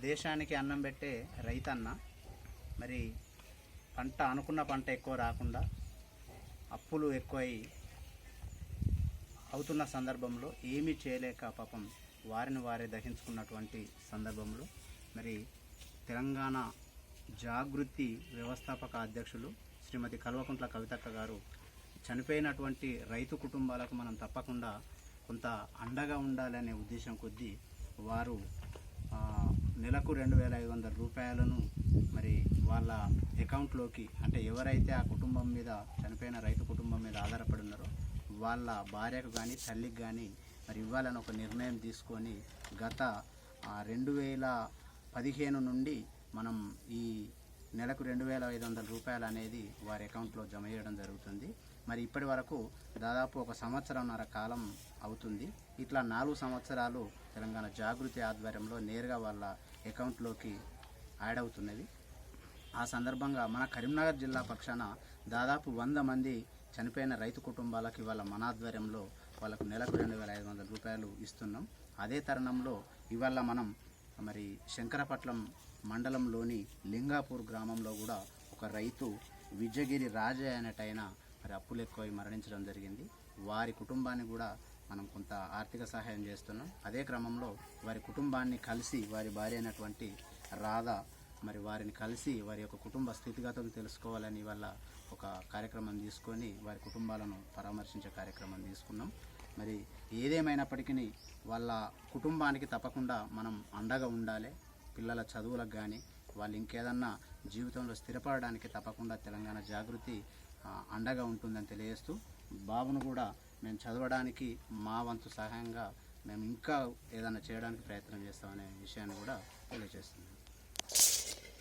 దేశానికి అన్నం పెట్టే రైతన్న మరి పంట అనుకున్న పంట ఎక్కువ రాకుండా అప్పులు ఎక్కువై అవుతున్న సందర్భంలో ఏమీ చేయలేక పాపం వారిని వారే దహించుకున్నటువంటి సందర్భంలో మరి తెలంగాణ జాగృతి వ్యవస్థాపక అధ్యక్షులు శ్రీమతి కల్వకుంట్ల కవితక్క గారు చనిపోయినటువంటి రైతు కుటుంబాలకు మనం తప్పకుండా కొంత అండగా ఉండాలనే ఉద్దేశం కొద్దీ వారు నెలకు రెండు వేల ఐదు వందల రూపాయలను మరి వాళ్ళ అకౌంట్లోకి అంటే ఎవరైతే ఆ కుటుంబం మీద చనిపోయిన రైతు కుటుంబం మీద ఆధారపడి ఉన్నారో వాళ్ళ భార్యకు కానీ తల్లికి కానీ మరి ఇవ్వాలని ఒక నిర్ణయం తీసుకొని గత రెండు వేల పదిహేను నుండి మనం ఈ నెలకు రెండు వేల ఐదు వందల రూపాయలు అనేది వారి అకౌంట్లో జమ చేయడం జరుగుతుంది. మరి ఇప్పటి వరకు దాదాపు ఒక సంవత్సరంన్నర కాలం అవుతుంది. ఇట్లా నాలుగు సంవత్సరాలు తెలంగాణ జాగృతి ఆధ్వర్యంలో నేరుగా వాళ్ళ అకౌంట్లోకి యాడ్ అవుతున్నది. ఆ సందర్భంగా మన కరీంనగర్ జిల్లా పక్షాన దాదాపు వంద మంది చనిపోయిన రైతు కుటుంబాలకు ఇవాళ మన ఆధ్వర్యంలో వాళ్ళకు నెలకు రెండు వేల ఐదు వందల రూపాయలు ఇస్తున్నాం. అదే తరుణంలో ఇవాళ మనం మరి శంకరపట్నం మండలంలోని లింగాపూర్ గ్రామంలో కూడా ఒక రైతు విజయగిరి రాజయ్య అనేటైన మరి అప్పులు ఎక్కువై మరణించడం జరిగింది. వారి కుటుంబాన్ని కూడా మనం కొంత ఆర్థిక సహాయం చేస్తున్నాం. అదే క్రమంలో వారి కుటుంబాన్ని కలిసి వారి భార్య అయినటువంటి రాధ మరి వారిని కలిసి వారి యొక్క కుటుంబ స్థితిగతులు తెలుసుకోవాలని వల్ల ఒక కార్యక్రమం తీసుకొని వారి కుటుంబాలను పరామర్శించే కార్యక్రమం తీసుకున్నాం. మరి ఏదేమైనప్పటికీ వాళ్ళ కుటుంబానికి తప్పకుండా మనం అండగా ఉండాలి. పిల్లల చదువులకు కానీ వాళ్ళు ఇంకేదన్నా జీవితంలో స్థిరపడడానికి తప్పకుండా తెలంగాణ జాగృతి అండగా ఉంటుందని తెలియజేస్తూ బాబును కూడా మేము చదవడానికి మా వంతు సహాయంగా మేము ఇంకా ఏదైనా చేయడానికి ప్రయత్నం చేస్తామనే విషయాన్ని కూడా తెలియజేస్తున్నాం